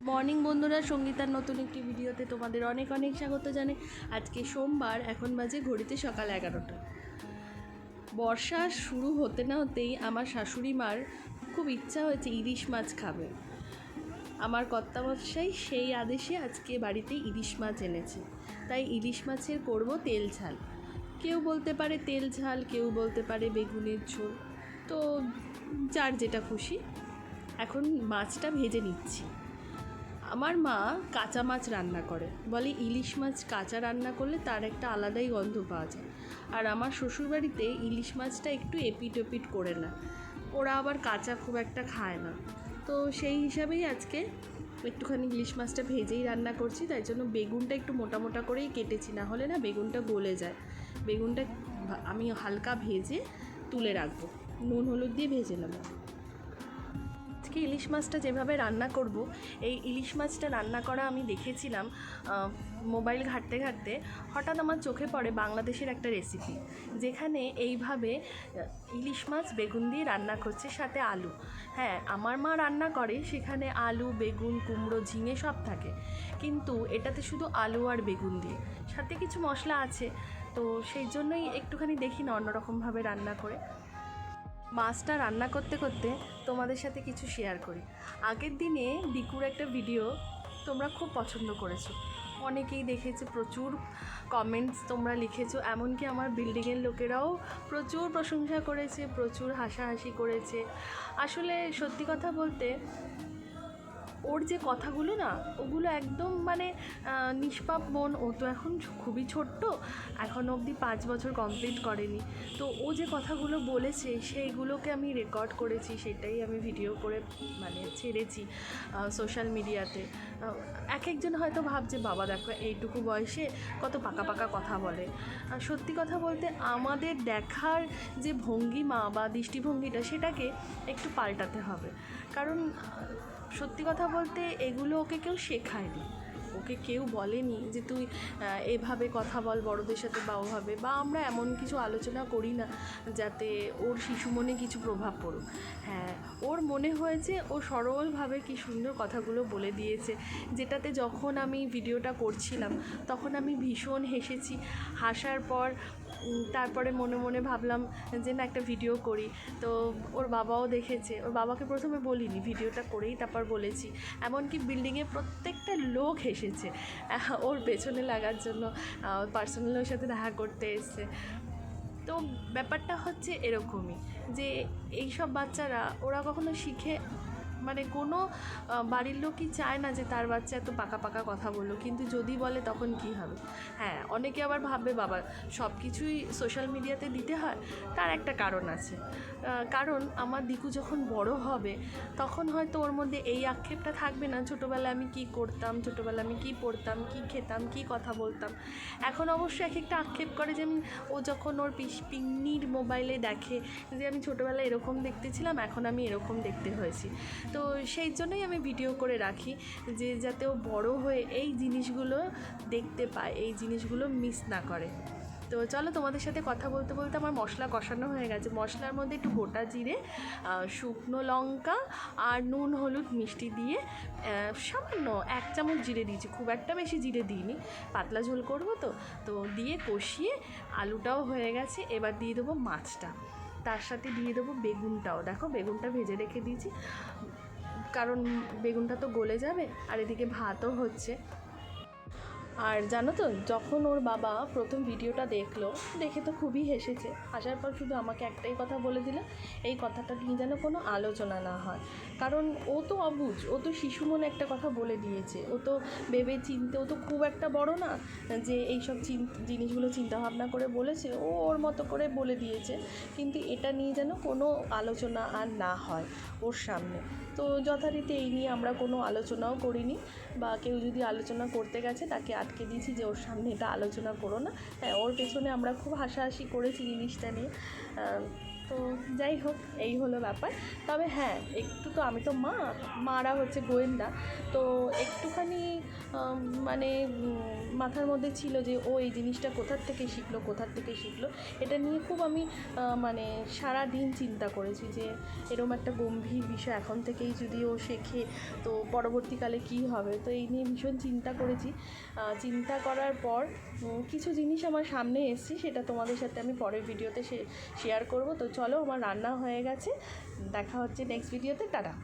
Morning বন্ধুরা, সঙ্গীতার নতুন একটি ভিডিওতে তোমাদের অনেক অনেক স্বাগত জানাই। আজকে সোমবার, এখন বাজে ঘড়িতে সকাল এগারোটা। বর্ষা শুরু হতে না হতেই আমার শাশুড়ি মার খুব ইচ্ছা হয়েছে ইলিশ মাছ খাবে। আমার কর্তামশাই সেই আদেশে আজকে বাড়িতে ইলিশ মাছ এনেছে। তাই ইলিশ মাছের করব তেল ঝাল। কেউ বলতে পারে তেল ঝাল, কেউ বলতে পারে বেগুনের ঝোল। তো যার যেটা খুশি, এখন মাছটা ভেজে নিচ্ছি। আমার মা কাঁচা মাছ রান্না করে। বলে ইলিশ মাছ কাঁচা রান্না করলে তার একটা আলাদাই গন্ধ পাওয়া যায়। আর আমার শ্বশুরবাড়িতে ইলিশ মাছটা একটু এপিট ওপিট করে না। ওরা আবার কাঁচা খুব একটা খায় না। তো সেই হিসাবেই আজকে একটুখানি ইলিশ মাছটা ভেজেই রান্না করছি। তাই জন্য বেগুনটা একটু মোটা মোটা করেই কেটেছি। না হলে না বেগুনটা গলে যায়। বেগুনটা আমি হালকা ভেজে তুলে রাখব। নুন হলুদ দিয়ে ভেজে নেব। আজকে ইলিশ মাছটা যেভাবে রান্না করব, এই ইলিশ মাছটা রান্না করা আমি দেখেছিলাম মোবাইল ঘাঁটতে ঘাঁটতে, হঠাৎ আমার চোখে পড়ে বাংলাদেশের একটা রেসিপি যেখানে এইভাবে ইলিশ মাছ বেগুন দিয়ে রান্না করছে, সাথে আলু। হ্যাঁ আমার মা রান্না করে, সেখানে আলু, বেগুন, কুমড়ো, ঝিঙে সব থাকে, কিন্তু এটাতে শুধু আলু আর বেগুন দিয়ে। সাথে কিছু মশলা আছে, তো সেই জন্যই একটুখানি দেখি না অন্যরকমভাবে রান্না করে। মাছটা রান্না করতে করতে তোমাদের সাথে কিছু শেয়ার করি। আগের দিনে দিকুর একটা ভিডিও তোমরা খুব পছন্দ করেছ। অনেকেই দেখেছে, প্রচুর কমেন্টস তোমরা লিখেছো, এমনকি আমার বিল্ডিংয়ের লোকেরাও প্রচুর প্রশংসা করেছে, প্রচুর হাসাহাসি করেছে। আসলে সত্যি কথা বলতে ওর যে কথাগুলো না, ওগুলো একদম মানে নিষ্পাপ মন। ও তো এখন খুবই ছোট্ট, এখন অবধি পাঁচ বছর কমপ্লিট করেনি। তো ও যে কথাগুলো বলেছে, সেইগুলোকে আমি রেকর্ড করেছি, সেটাই আমি ভিডিও করে মানে ছেড়েছি সোশ্যাল মিডিয়াতে এক একজন হয়তো ভাবছে, বাবা, দেখো, এইটুকু বয়সে কত পাকা পাকা কথা বলে। সত্যি কথা বলতে আমাদের দেখার যে ভঙ্গিমা বা দৃষ্টিভঙ্গিটা, সেটাকে একটু পাল্টাতে হবে। কারণ সত্যি কথা বলতে এগুলো ওকে কেউ শেখায়নি। ওকে কেউ বলেনি যে তুই এভাবে কথা বল বড়দের সাথে বা ওভাবে বা আমরা এমন কিছু আলোচনা করি না যাতে ওর শিশু মনে কিছু প্রভাব পড়ুক। হ্যাঁ ওর মনে হয়েছে ও সরলভাবে কি সুন্দর কথাগুলো বলে দিয়েছে। যেটাতে যখন আমি ভিডিওটা করছিলাম, তখন আমি ভীষণ হেসেছি। হাসার পর তারপরে মনে মনে ভাবলাম যে না একটা ভিডিও করি। তো ওর বাবাও দেখেছে। ওর বাবাকে প্রথমে বলিনি ভিডিওটা করেই তারপর বলেছি। এমনকি বিল্ডিংয়ে প্রত্যেকটা লোক আহ, ওর পেছনে লাগার জন্য পার্সোনাল ওর সাথে দেখা করতে এসছে। তো ব্যাপারটা হচ্ছে এরকমই যে এইসব বাচ্চারা ওরা কখনো শিখে মানে কোনো বাড়ির লোকই চায় না যে তার বাচ্চা এত পাকা পাকা কথা বলল। কিন্তু যদি বলে তখন কি হবে? হ্যাঁ অনেকে আবার ভাববে, বাবা, সব কিছুই সোশ্যাল মিডিয়াতে দিতে হয়? তার একটা কারণ আছে। কারণ আমার দিকু যখন বড় হবে, তখন হয়তো ওর মধ্যে এই আক্ষেপটা থাকবে না, ছোটোবেলায় আমি কি করতাম? ছোটোবেলায় আমি কি পড়তাম? কি খেতাম? কি কথা বলতাম? এখন অবশ্য এক একটা আক্ষেপ করে, যে আমি, ও যখন ওর পিস পিন্নির মোবাইলে দেখে যে আমি ছোটোবেলায় এরকম দেখতে ছিলাম, এখন আমি এরকম দেখতে হয়েছি। তো সেই জন্যই আমি ভিডিও করে রাখি যে যাতে ও বড় হয়ে এই জিনিসগুলো দেখতে পায়, এই জিনিসগুলো মিস না করে। তো চলো তোমাদের সাথে কথা বলতে বলতে আমার মশলা কষানো হয়ে গেছে। মশলার মধ্যে একটু গোটা জিরে শুকনো লঙ্কা আর নুন, হলুদ মিষ্টি দিয়ে সামান্য এক চামচ জিরে দিয়েছি। খুব একটা বেশি জিরে দিইনি। পাতলা ঝোল করব তো। তো দিয়ে কষিয়ে আলুটাও হয়ে গেছে। এবার দিয়ে দেবো মাছটা। তার সাথে দিয়ে দেবো বেগুনটাও। দেখো বেগুনটা ভেজে রেখে দিয়েছি। কারণ বেগুনটা তো গলে যাবে আর এদিকে ভাতও হচ্ছে। আর জানো তো, যখন ওর বাবা প্রথম ভিডিওটা দেখল, দেখে তো খুবই হেসেছে। আসার পর শুধু আমাকে একটাই কথা বলে দিল, এই কথাটা নিয়ে যেন কোনো আলোচনা না হয়। কারণ ও তো অবুজ, ও তো শিশু মনে একটা কথা বলে দিয়েছে। ও তো ভেবে চিনতে, ও তো খুব একটা বড় না যে এই সব চিন, জিনিসগুলো চিন্তাভাবনা করে বলেছে, ও ওর মতো করে বলে দিয়েছে। কিন্তু এটা নিয়ে যেন কোনো আলোচনা আর না হয় ওর সামনে। তো যথারীতি এই নিয়ে আমরা কোনো আলোচনাও করিনি বা কেউ যদি আলোচনা করতে গেছে, তাকে আটকে দিয়েছি যে ওর সামনে এটা আলোচনা করো না। হ্যাঁ ওর পেছনে আমরা খুব হাসাহাসি করেছি জিনিসটা নিয়ে। তো যাই হোক, এই হলো ব্যাপার। তবে হ্যাঁ একটু তো আমি তো মা, মারা হচ্ছে গোয়েন্দা। তো একটুখানি মানে মাথার মধ্যে ছিল যে, ও এই জিনিসটা কোথার থেকে শিখলো, কোথার থেকে শিখলো? এটা নিয়ে খুব আমি মানে সারা দিন চিন্তা করেছি যে এরকম একটা গম্ভীর বিষয় এখন থেকেই যদি ও শেখে, তো পরবর্তীকালে কী হবে? তো এই নিয়ে ভীষণ চিন্তা করেছি। চিন্তা করার পর কিছু জিনিস আমার সামনে এসছে, সেটা তোমাদের সাথে আমি পরের ভিডিওতে শেয়ার করব। তো চলো আমার রান্না হয়ে গেছে। দেখা হচ্ছে নেক্সট ভিডিওতে টাটা।